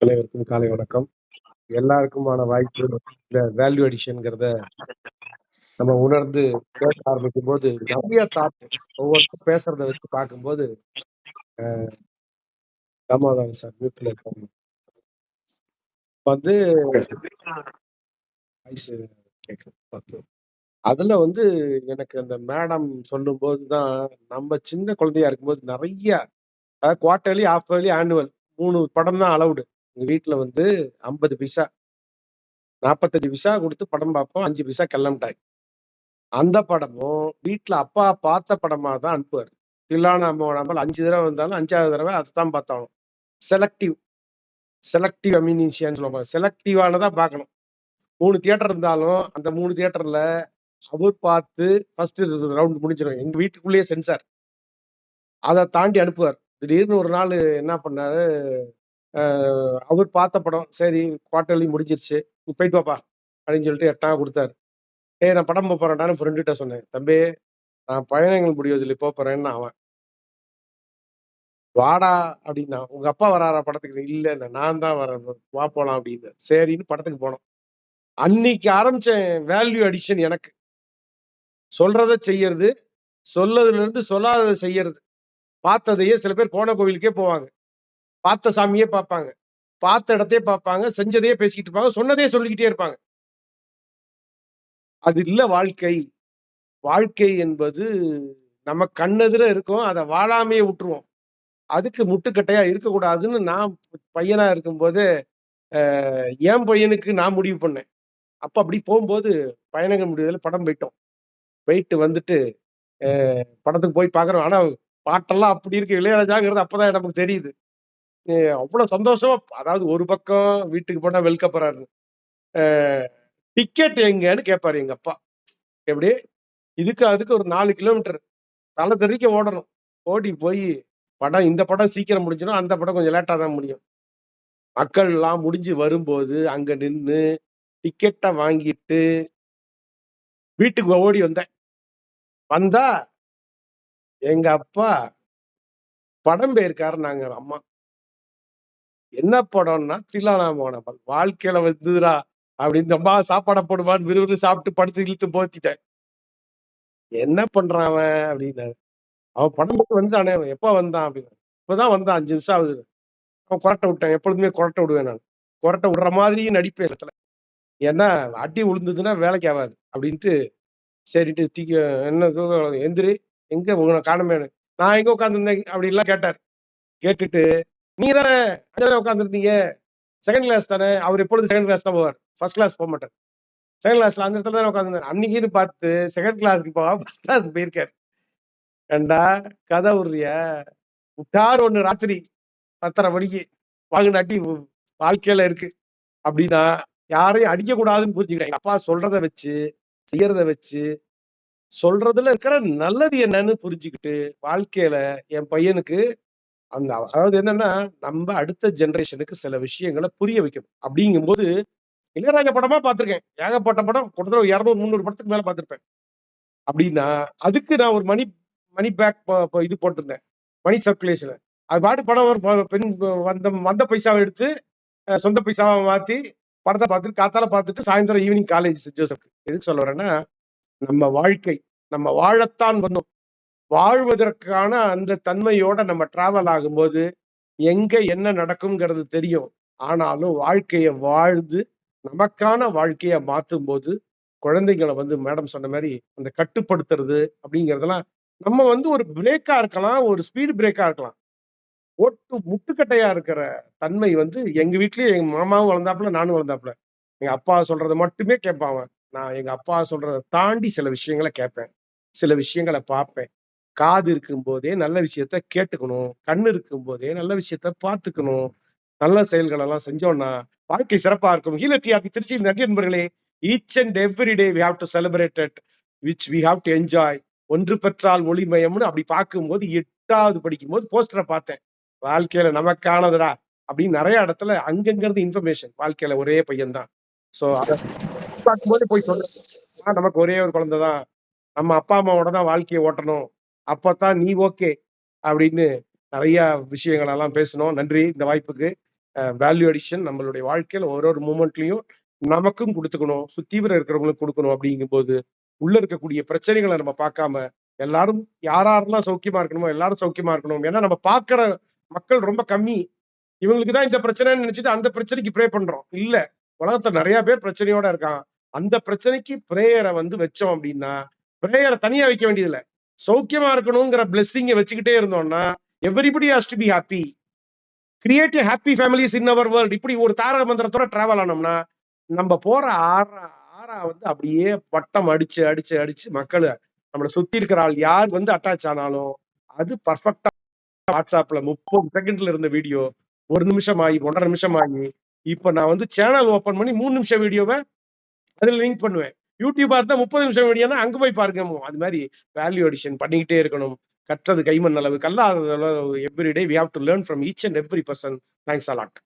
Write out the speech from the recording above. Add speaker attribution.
Speaker 1: அனைவருக்கும் காலை வணக்கம். எல்லாருக்குமான வாய்ப்பு இந்த வேல்யூ அடிஷன்ங்கிறத நம்ம உணர்ந்து பேச ஆரம்பிக்கும்போது, நிறைய தாட் ஒவ்வொருத்தரும் பேசுறத வச்சு பார்க்கும்போது, அ சார் மியூட்ல இருக்காங்க. வந்து ஓகே. அதுல வந்து எனக்கு அந்த மேடம் சொல்லும் போதுதான் நம்ம சின்ன குழந்தையா இருக்கும்போது நிறைய அதாவது குவார்டர்லி ஆஃப் இயர்லி, ஆனுவல் மூணு படம் தான் அலவுடு. எங்கள் வீட்டில் வந்து 50 பைசா. 45 பைசா கொடுத்து படம் பார்ப்போம். அஞ்சு பைசா கிளம்பிட்டாய் அந்த படமும் வீட்டில் அப்பா பார்த்த படமாக தான் அனுப்புவார் தில்லானா மோனாமல் 5 தடவ வந்தாலும் 5வது தடவ அதத்தான் பார்த்தாகணும். செலக்டிவ். செலக்டிவ் அமினிஷியான்னு சொல்லுவாங்க. செலக்டிவானதான் பார்க்கணும். மூணு தியேட்டர் இருந்தாலும், அந்த மூணு தியேட்டரில் அவர் பார்த்து ஃபர்ஸ்ட் ரவுண்ட் முடிஞ்சிடும் எங்கள் வீட்டுக்குள்ளேயே சென்சார். அதை தாண்டி அனுப்புவார். திடீர்னு ஒரு நாள் என்ன பண்ணாரு, அவர் பார்த்த படம். சரி குவார்ட்டர்லி முடிஞ்சிருச்சு. "நீ போயிட்டு வாப்பா" அப்படின்னு சொல்லிட்டு எட்டாம கொடுத்தாரு "ஏய் நான் படம் போப்போறேன்டான்னு" ஃப்ரெண்டுகிட்ட சொன்னேன். "தம்பி, நான் பயணங்கள் முடிவதில் போக போகிறேன்னு அவன். "வாடா" அப்படின்னா "உங்க அப்பா வராரா படத்துக்கு?" "இல்லன்னேன்." "நான் தான் வரேன்." "வா போலாம்" அப்படின்னு சரின்னு படத்துக்கு போனோம். அன்னைக்கு ஆரம்பிச்சேன் வேல்யூ அடிஷன் எனக்கு. சொல்றத செய்யறது, சொல்லதுலருந்து சொல்லாததை செய்யறது. பார்த்ததையே சில பேர் கோண கோவிலுக்கே போவாங்க. பார்த்த சாமியே பார்ப்பாங்க. பார்த்த இடத்தையே பார்ப்பாங்க. செஞ்சதையே பேசிக்கிட்டு இருப்பாங்க. சொன்னதையே சொல்லிக்கிட்டே இருப்பாங்க. அது இல்ல வாழ்க்கை. வாழ்க்கை என்பது நம்ம கண்ணெதிர இருக்கும். அதை வாழாமையே விட்டுருவோம். அதுக்கு முட்டுக்கட்டையா இருக்கக்கூடாதுன்னு நான் பையனா இருக்கும்போது என் பையனுக்கு நான் முடிவு பண்ணேன். அப்ப அப்படி போகும்போது பயணங்கள் முடிவதில்ல படம் போயிட்டோம். போயிட்டு வந்துட்டு, படத்துக்கு போய் பார்க்குறோம். ஆனா பாட்டெல்லாம் அப்படி இருக்கு. இளையராஜாங்கிறது அப்பதான் நமக்கு தெரியுது. அவ்வளோ சந்தோஷமா அதாவது ஒரு பக்கம் வீட்டுக்கு போனா வெல்கப்படுறாரு டிக்கெட் எங்கன்னு கேட்பாரு எங்க அப்பா. எப்படி? இதுக்கு அதுக்கு ஒரு நாலு கிலோமீட்டர். தலை தெறிக்க ஓடணும். ஓடி போய் படம் இந்த படம் சீக்கிரம் முடிஞ்சிடும் அந்த படம் கொஞ்சம் லேட்டாக தான் முடியும். மக்கள்லாம் முடிஞ்சு வரும்போது, அங்க நின்று டிக்கெட்டை வாங்கிட்டு வீட்டுக்கு ஓடி வந்தேன். வந்தா எங்க அப்பா படம் நாங்கள் அம்மா. என்ன படம்னா, தில்லானா மோனமல். வாழ்க்கையில வந்துதுரா அப்படின்னு அம்மா சாப்பாடை போடுவான்னு விறுவிறு சாப்பிட்டு படுத்து இழுத்து போத்திட்டேன். "என்ன பண்றான் அவன்?" அப்படின்னாரு. "அவன் படம் பார்த்து வந்தானே எப்ப வந்தான்?" அப்படின்னு "இப்பதான் வந்தான் அஞ்சு நிமிஷம் ஆகுது." அவன் கொறட்ட விட்டேன். எப்பொழுதுமே கொரட்டை விடுவேன் நான். கொரட்டை விடுற மாதிரியும் நடிப்பேன் இடத்துல. ஏன்னா, அடி விழுந்ததுன்னா வேலைக்கு ஆகாது அப்படின்ட்டு சரிட்டு தீக்க "என்ன எந்திரி, எங்க உங்களை காணமே "நான் எங்க உட்காந்துருந்தேன் அப்படின்லாம் கேட்டாரு. கேட்டுட்டு, நீ தானே அங்கே உட்காந்துருந்தீங்க செகண்ட் கிளாஸ் தானே." அவர் எப்பொழுது செகண்ட் கிளாஸ் தான் போவார். ஃபர்ஸ்ட் கிளாஸ் போக மாட்டார் செகண்ட் கிளாஸ்ல அந்த இடத்துல தானே உட்கார்ந்திருந்தாரு. அன்னைக்குன்னு பார்த்து செகண்ட் கிளாஸ்க்கு போவா ஃபர்ஸ்ட் கிளாஸ் போயிருக்காரு. "ஏன்டா கதை உரிய விட்டார் ஒண்ணு ராத்திரி பத்தரை மணிக்கு. வாங்குன அடி வாழ்க்கையில இருக்கு." அப்படின்னா, யாரையும் அடிக்கக்கூடாதுன்னு புரிஞ்சுக்கிட்டேன். எங்க அப்பா சொல்றத வச்சு, செய்யறத வச்சு, சொல்றதுல இருக்கிற நல்லது என்னன்னு புரிஞ்சுக்கிட்டு, வாழ்க்கையில என் பையனுக்கு அந்த அதாவது என்னன்னா, நம்ம அடுத்த ஜெனரேஷனுக்கு சில விஷயங்களை புரிய வைக்கணும். அப்படிங்கும்போது, இளையராஜா படமா பார்த்திருக்கேன். ஏகப்பட்ட படம். கிட்டத்தட்ட இரநூறு முந்நூறு படத்துக்கு மேல பார்த்திருப்பேன். அப்படின்னா, அதுக்கு நான் ஒரு மணி மணி பேக் இது போட்டிருந்தேன். Money circulation. அது பாட்டு படம் ஒரு பெண் வந்த வந்த பைசாவை எடுத்து, சொந்த பைசாவை மாற்றி படத்தை பார்த்துட்டு காத்தால பார்த்துட்டு சாயந்தரம் ஈவினிங் காலேஜ் ஜோசப் எதுக்கு சொல்ல வரேன்னா, நம்ம வாழ்க்கை, நம்ம வாழத்தான் வந்தோம். வாழ்வதற்கான அந்த தன்மையோட நம்ம டிராவல் ஆகும்போது, எங்க என்ன நடக்கும்ங்கிறது தெரியும். ஆனாலும் வாழ்க்கையை வாழ்ந்து, நமக்கான வாழ்க்கையை மாற்றும் போது குழந்தைங்களை வந்து மேடம் சொன்ன மாதிரி அந்த கட்டுப்படுத்துறது அப்படிங்கிறதெல்லாம், நம்ம வந்து ஒரு பிரேக்கா இருக்கலாம். ஒரு ஸ்பீட் பிரேக்கா இருக்கலாம். ஒட்டு முட்டுக்கட்டையா இருக்கிற தன்மை வந்து எங்க வீட்லயும் எங்க மாமாவும் வளர்ந்தாப்புல, நானும் வளர்ந்தாப்புல. எங்க அப்பா சொல்றத மட்டுமே கேட்பான் அவன். நான் எங்க அப்பா சொல்றத தாண்டி சில விஷயங்கள கேட்பேன். சில விஷயங்களை பார்ப்பேன். காது இருக்கும்போதே நல்ல விஷயத்த கேட்டுக்கணும். கண் இருக்கும்போதே நல்ல விஷயத்த பார்த்துக்கணும். நல்ல செயல்கள் எல்லாம் செஞ்சோம்னா, வாழ்க்கை சிறப்பா இருக்கும். ஹீலர் டிஆர்பி திருச்சி நன்றி நண்பர்களே. Each and every day we have to celebrate it. Which we have to enjoy. ஒன்று பெற்றால் ஒளிமயம்னு அப்படி பார்க்கும்போது எட்டாவது படிக்கும்போது போஸ்டரை பார்த்தேன். வாழ்க்கையில நமக்கானதுடா அப்படின்னு நிறைய இடத்துல அங்கங்கிறது இன்ஃபர்மேஷன். வாழ்க்கையில ஒரே பையன் தான். ஸோ அத பார்க்கும்போது போய் சொன்னேன். நமக்கு ஒரே ஒரு குழந்தை தான். நம்ம அப்பா, அம்மாவோட தான் வாழ்க்கையை ஓட்டணும். அப்பத்தான் நீ ஓகே." அப்படின்னு நிறைய விஷயங்களெல்லாம் பேசணும் நன்றி இந்த வாய்ப்புக்கு. வேல்யூ அடிஷன் நம்மளுடைய வாழ்க்கையில் ஒரு ஒரு மூமெண்ட்லயும் நமக்கும் கொடுத்துக்கணும் சுத்தீவிரம் இருக்கிறவங்களுக்கு கொடுக்கணும் அப்படிங்கும்போது உள்ள இருக்கக்கூடிய பிரச்சனைகளை நம்ம பார்க்காம எல்லாரும் யாரெல்லாம் சௌக்கியமா இருக்கணுமோ எல்லாரும் சௌக்கியமா இருக்கணும். ஏன்னா நம்ம பார்க்குற மக்கள் ரொம்ப கம்மி. இவங்களுக்கு தான் இந்த பிரச்சனைன்னு நினைச்சிட்டு அந்த பிரச்சனைக்கு ப்ரே பண்றோம். இல்ல உலகத்துல நிறைய பேர் பிரச்சனையோட இருக்கான் அந்த பிரச்சனைக்கு பிரேயரை வந்து வச்சோம் அப்படின்னா பிரேயரை தனியா வைக்க வேண்டியதில்லை. சௌக்கியமா இருக்கணுங்கிற பிளெஸ்ஸிங்கை வச்சுக்கிட்டே இருந்தோம்னா everybody has to be happy create happy families in our world இப்படி ஒரு தாரக மந்திரத்தோட டிராவல் ஆனோம்னா நம்ம போற ஆறா ஆறா வந்து அப்படியே வட்டம் அடிச்சு அடிச்சு அடிச்சு மக்களை நம்மளை சுத்தி இருக்கிற ஆள் யார் வந்து அட்டாச் ஆனாலும் அது பர்ஃபெக்டா வாட்ஸ்அப்ல முப்பது செகண்ட்ல இருந்த வீடியோ ஒரு நிமிஷம் ஆகி ஒன்றரை நிமிஷம் ஆகி இப்போ நான் வந்து சேனல் ஓபன் பண்ணி மூணு நிமிஷம் வீடியோவை அதுல லிங்க் பண்ணுவேன். யூடியூபா இருந்தா முப்பது நிமிஷம் வீடியோனா அங்க போய் பாருங்க. அது மாதிரி வேல்யூ அடிஷன் பண்ணிக்கிட்டே இருக்கணும். கற்றது கைமண் அளவு கல்லாத every day we have to learn from each and every person thanks a lot